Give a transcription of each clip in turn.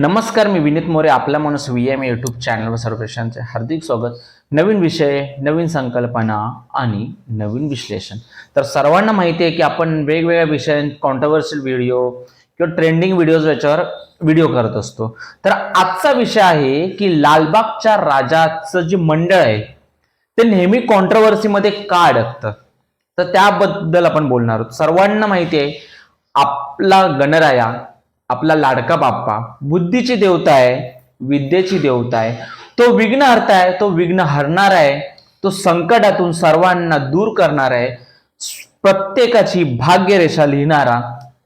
नमस्कार मी विनीत मोरे आपला माणूस व्ही एम यूट्यूब चॅनलवर सर्वेक्षणचे हार्दिक स्वागत. नवीन विषय नवीन संकल्पना आणि नवीन विश्लेषण. तर सर्वांना माहिती आहे की आपण वेगवेगळ्या विषयां कॉन्ट्रवर्शियल व्हिडिओ किंवा ट्रेंडिंग व्हिडिओज याच्यावर व्हिडिओ करत असतो. तर आजचा विषय आहे की लालबागच्या राजाचं जे मंडळ आहे ते नेहमी कॉन्ट्रवर्सीमध्ये का अडकतं? तर त्याबद्दल आपण बोलणार आहोत. सर्वांना माहिती आहे आपला गणराया आपला लाडका बाप्पा बुद्धीची देवता आहे विद्येची देवता आहे. तो विघ्न हरता आहे तो विघ्न हरणार आहे तो संकटातून सर्वांना दूर करणार आहे. प्रत्येकाची भाग्यरेषा लिहिणारा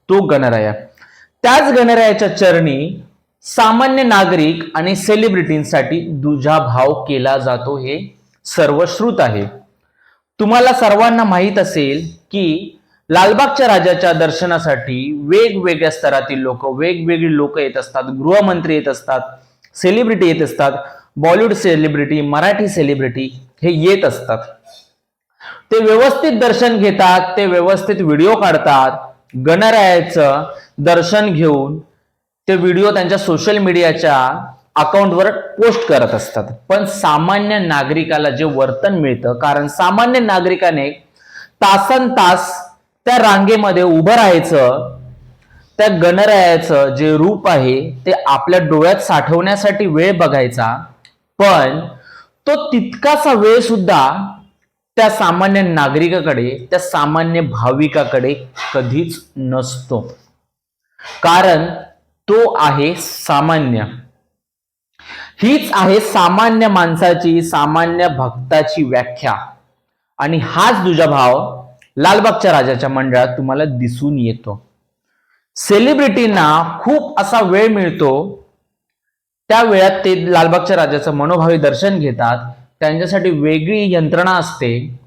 तो गणराया. त्याच गणरायाच्या चरणी सामान्य नागरिक आणि सेलिब्रिटींसाठी दुजा भाव केला जातो हे सर्वश्रुत आहे. तुम्हाला सर्वांना माहीत असेल की लालबागच्या राजाच्या दर्शनासाठी वेगवेगळ्या स्तरातील लोक वेगवेगळी लोक येत असतात. गृहमंत्री येत असतात सेलिब्रिटी येत असतात बॉलिवूड सेलिब्रिटी मराठी सेलिब्रिटी हे येत असतात. ते व्यवस्थित दर्शन घेतात ते व्यवस्थित व्हिडिओ काढतात. गणरायाचं दर्शन घेऊन ते व्हिडिओ त्यांच्या सोशल मीडियाच्या अकाउंटवर पोस्ट करत असतात. पण सामान्य नागरिकाला जे वर्तन मिळतं कारण सामान्य नागरिकाने तासन तास त्या रांगेमध्ये उभं राहायचं त्या गणरायाचं जे रूप आहे ते आपल्या डोळ्यात साठवण्यासाठी वेळ बघायचा. पण तो तितकासा वेळ सुद्धा त्या सामान्य नागरिकाकडे त्या सामान्य भाविकाकडे कधीच नसतो. कारण तो आहे सामान्य. हीच आहे सामान्य माणसाची सामान्य भक्ताची व्याख्या. आणि हाच तुझा भाव लालबागच्या राजाच्या मंडळात तुम्हाला दिसून येतो. सेलिब्रिटींना खूप असा वेळ मिळतो. त्या वेळात ते लालबागच्या राजाचं मनोभावी दर्शन घेतात. त्यांच्यासाठी वेगळी यंत्रणा असते.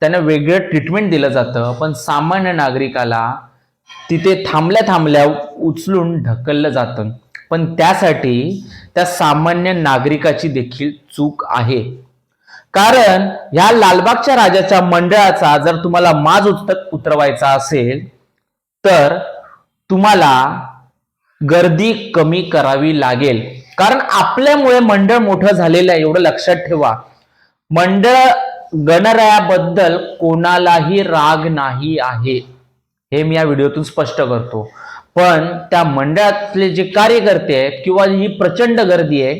त्यांना वेगळं ट्रीटमेंट दिलं जातं. पण सामान्य नागरिकाला तिथे थांबल्या थांबल्या उचलून ढकललं जातं. पण त्यासाठी त्या सामान्य नागरिकाची देखील चूक आहे. कारण ह्या लालबागच्या राजाच्या मंडळाचा जर तुम्हाला माज उत्तक उतरवायचा असेल तर तुम्हाला गर्दी कमी करावी लागेल. कारण आपल्यामुळे मंडळ मोठं झालेलं आहे एवढं लक्षात ठेवा. मंडळ गणरायाबद्दल कोणालाही राग नाही आहे. हे मी या व्हिडिओतून स्पष्ट करतो. पण त्या मंडळातले जे कार्यकर्ते आहेत किंवा ही प्रचंड गर्दी आहे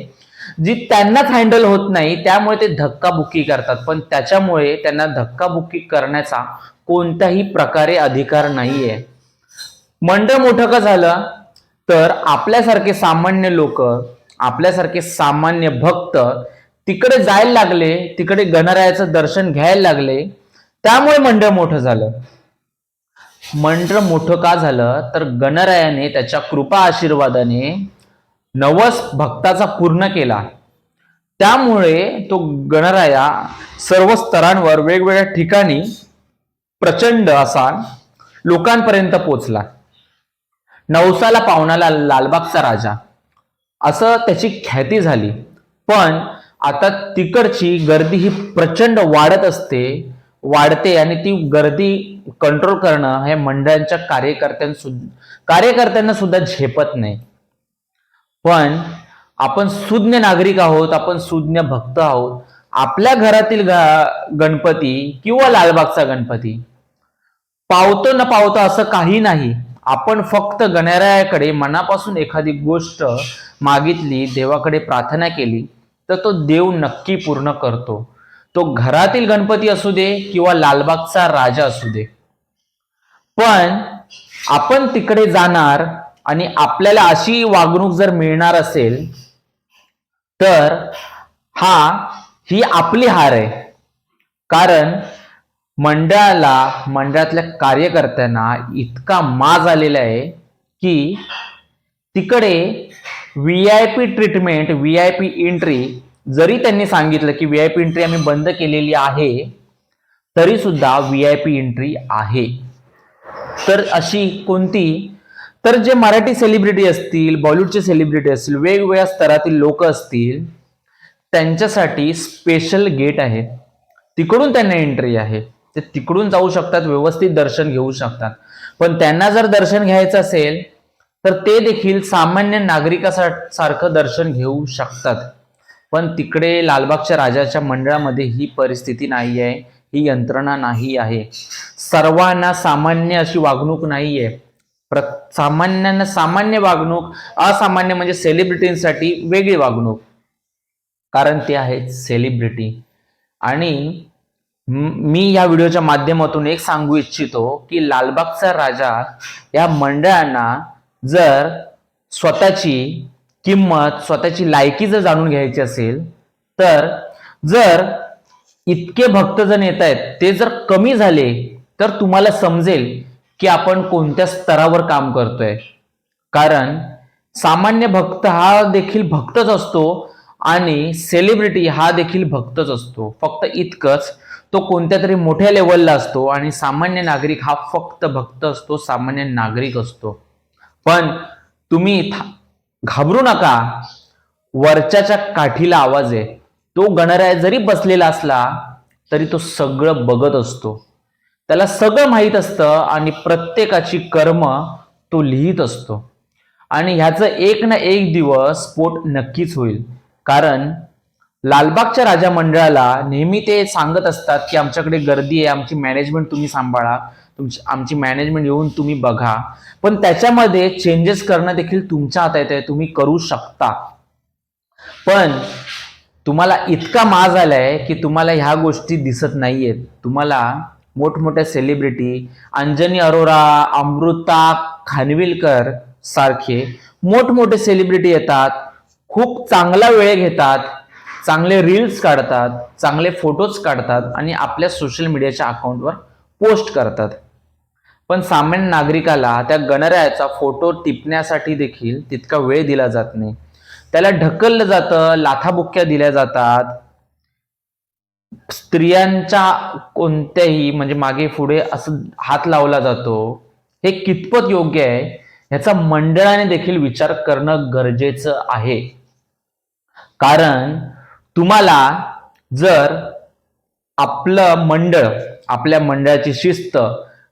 जी त्यांनाच हँडल होत नाही त्यामुळे ते धक्काबुक्की करतात. पण त्याच्यामुळे त्यांना धक्काबुक्की करण्याचा कोणत्याही प्रकारे अधिकार नाहीये. मंडळ मोठं का झालं? तर आपल्यासारखे सामान्य लोक आपल्यासारखे सामान्य भक्त तिकडे जायला लागले तिकडे गणरायाचं दर्शन घ्यायला लागले त्यामुळे मंडळ मोठं झालं. मंडळ मोठं का झालं? तर गणरायाने त्याच्या कृपा आशीर्वादाने नवस भक्ताचा पूर्ण केला. त्यामुळे तो गणराया सर्व स्तरांवर वेगवेगळ्या ठिकाणी प्रचंड असा लोकांपर्यंत पोचला नवसाला पावणाला लालबागचा राजा. असं त्याची ख्याती झाली. पण आता तिकडची गर्दी ही प्रचंड वाढत असते वाढते आणि ती गर्दी कंट्रोल करणं हे मंडळांच्या कार्यकर्त्यांसु कार्यकर्त्यांना सुद्धा झेपत नाही. पण आपण सुज्ञ नागरिक आहोत आपण सुज्ञ भक्त आहोत. आपल्या घरातील ग- गणपती किंवा लालबागचा गणपती पावतो न पावतो असं काही नाही. आपण फक्त गणरायाकडे मनापासून एखादी गोष्ट मागितली देवाकडे प्रार्थना केली तर तो देव नक्की पूर्ण करतो. तो घरातील गणपती असू दे किंवा लालबागचा राजा असू दे. पण आपण तिकडे जाणार आणि आपल्याला अशी वागणूक जर मिळणार असेल तर हा ही आपली हार आहे. कारण मंडळाला मंडळातल्या कार्यकर्त्यांना इतका माज आलेला आहे की तिकडे V I P treatment V I P entry जरी त्यांनी सांगितलं की व्ही आय पी एंट्री आम्ही बंद केलेली आहे तरी सुद्धा व्ही आय पी एंट्री आहे. तर अशी कोणती तर जे मराठी सेलिब्रिटी असतील बॉलिवूडचे सेलिब्रिटी असतील वेगवेगळ्या स्तरातील लोक असतील त्यांच्यासाठी स्पेशल गेट आहे. तिकडून त्यांना एंट्री आहे. ते तिकडून जाऊ शकतात व्यवस्थित दर्शन घेऊ शकतात. पण त्यांना जर दर्शन घ्यायचं असेल तर ते देखील सामान्य नागरिकासारखं दर्शन घेऊ शकतात. पण तिकडे लालबागच्या राजाच्या मंडळामध्ये ही परिस्थिती नाही आहे ही यंत्रणा नाही आहे. सर्वांना सामान्य अशी वागणूक नाही आहे प्र सामान्यांना सामान्य वागणूक असामान्य म्हणजे सेलिब्रिटींसाठी वेगळी वागणूक. कारण ते आहेत सेलिब्रिटी आणि मी या व्हिडिओच्या माध्यमातून एक सांगू इच्छितो की लालबागचा राजा या मंडळांना जर स्वतःची किंमत स्वतःची लायकी जर जाणून घ्यायची असेल तर जर इतके भक्तजण येत आहेत ते जर कमी झाले तर तुम्हाला समजेल की आपण कोणत्या स्तरावर काम करतोय. कारण सामान्य भक्त हा देखील भक्तच असतो आणि सेलिब्रिटी हा देखील भक्तच असतो. फक्त इतकंच तो कोणत्या तरी मोठ्या लेवलला असतो आणि सामान्य नागरिक हा फक्त भक्त असतो सामान्य नागरिक असतो. पण तुम्ही घाबरू नका. वरच्याच्या काठीला आवाज आहे. तो गणराय जरी बसलेला असला तरी तो सगळं बघत असतो. त्याला सगळं माहीत असतं आणि प्रत्येकाची कर्म तो लिहित असतो. आणि ह्याचं एक ना एक दिवस स्फोट नक्कीच होईल. कारण लालबागच्या राजा मंडळाला नेहमी ते सांगत असतात की आमच्याकडे गर्दी आहे आमची मॅनेजमेंट तुम्ही सांभाळा तुमची आमची मॅनेजमेंट येऊन तुम्ही बघा. पण त्याच्यामध्ये चेंजेस करणं देखील तुमच्या हातात आहे तुम्ही करू शकता. पण तुम्हाला इतका माज आलाय की तुम्हाला ह्या गोष्टी दिसत नाहीयेत. तुम्हाला मोठमोठ्या सेलिब्रिटी अंजनी अरोरा अमृता खानविलकर सारखे मोठमोठे सेलिब्रिटी येतात. खूप चांगला वेळ घेतात चांगले रील्स काढतात चांगले फोटोज काढतात आणि आपल्या सोशल मीडियाच्या अकाउंटवर पोस्ट करतात. पण सामान्य नागरिकाला त्या गणरायाचा फोटो टिपण्यासाठी देखील तितका वेळ दिला जात नाही. त्याला ढकललं जातं लाथाबुक्क्या दिल्या जातात. स्त्रियांच्या कोणत्याही म्हणजे मागे पुढे असं हात लावला जातो हे कितपत योग्य आहे याचा मंडळाने देखील विचार करणं गरजेचं आहे. कारण तुम्हाला जर आपलं मंडळ आपल्या मंडळाची शिस्त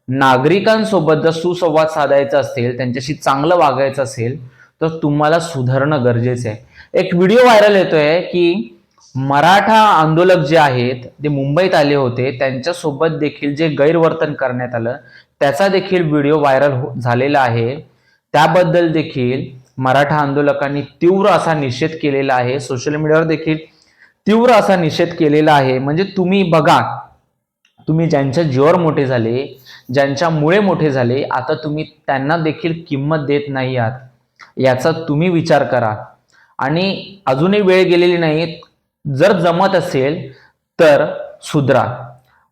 नागरिकांसोबत जर सुसंवाद साधायचा असेल त्यांच्याशी चांगलं वागायचं असेल तर तुम्हाला सुधारणं गरजेचं आहे. एक व्हिडिओ व्हायरल येतोय की मराठा आंदोलक जे आहेत ते मुंबईत आले होते त्यांच्यासोबत देखील जे गैरवर्तन करण्यात आलं त्याचा देखील व्हिडिओ व्हायरल हो- झालेला आहे. त्याबद्दल देखील मराठा आंदोलकांनी तीव्र असा निषेध केलेला आहे. सोशल मीडियावर देखील तीव्र असा निषेध केलेला आहे. म्हणजे तुम्ही बघा तुम्ही ज्यांच्या जीवावर मोठे झाले ज्यांच्यामुळे मोठे झाले आता तुम्ही त्यांना देखील किंमत देत नाही आहात. याचा तुम्ही विचार करा. आणि अजूनही वेळ गेलेली नाही जर जमत असेल तर सुधरा.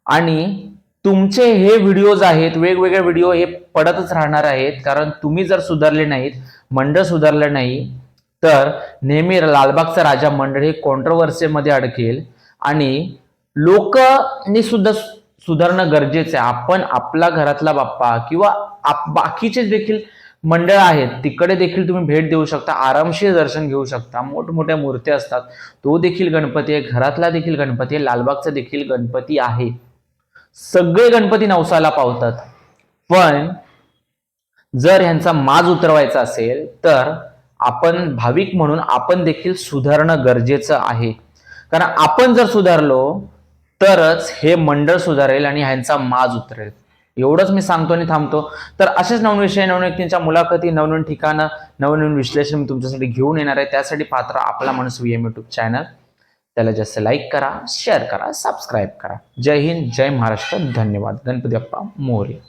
आणि तुमचे हे व्हिडिओज आहेत वेगवेगळे व्हिडिओ हे पडतच राहणार आहेत. कारण तुम्ही जर सुधारले नाहीत मंडळ सुधारलं नाही तर नेहमी लालबागचा राजा मंडळ हे कॉन्ट्रोवर्सीमध्ये अडकेल. आणि लोकांनी सुद्धा सुधारणं गरजेचं आहे. आपण आपला घरातला बाप्पा किंवा आप- बाकीचे देखील मंडळ आहेत तिकडे देखील तुम्ही भेट देऊ शकता आरामशीर दर्शन घेऊ शकता. मोठमोठ्या मूर्त्या असतात. तो देखील गणपती आहे घरातला देखील गणपती आहे लालबागचा देखील गणपती आहे. सगळे गणपती नवसाला पावतात. पण जर ह्यांचा माज उतरवायचा असेल तर आपण भाविक म्हणून आपण देखील सुधारणं गरजेचं आहे. कारण आपण जर सुधारलो तरच हे मंडळ सुधारेल आणि ह्यांचा माज उतरेल. एवढंच मी सांगतो आणि थांबतो. तर असेच नवीन विषय नवीन व्यक्तींच्या मुलाखती नवनवीन ठिकाणं नवनवीन विश्लेषण मी तुमच्यासाठी घेऊन येणार आहे. त्यासाठी पात्र आपला माणूस व्ही एम युट्यूब चॅनल त्याला जास्त लाईक करा शेअर करा सबस्क्राईब करा. जय हिंद जय महाराष्ट्र. धन्यवाद. गणपती अप्पा मोरे.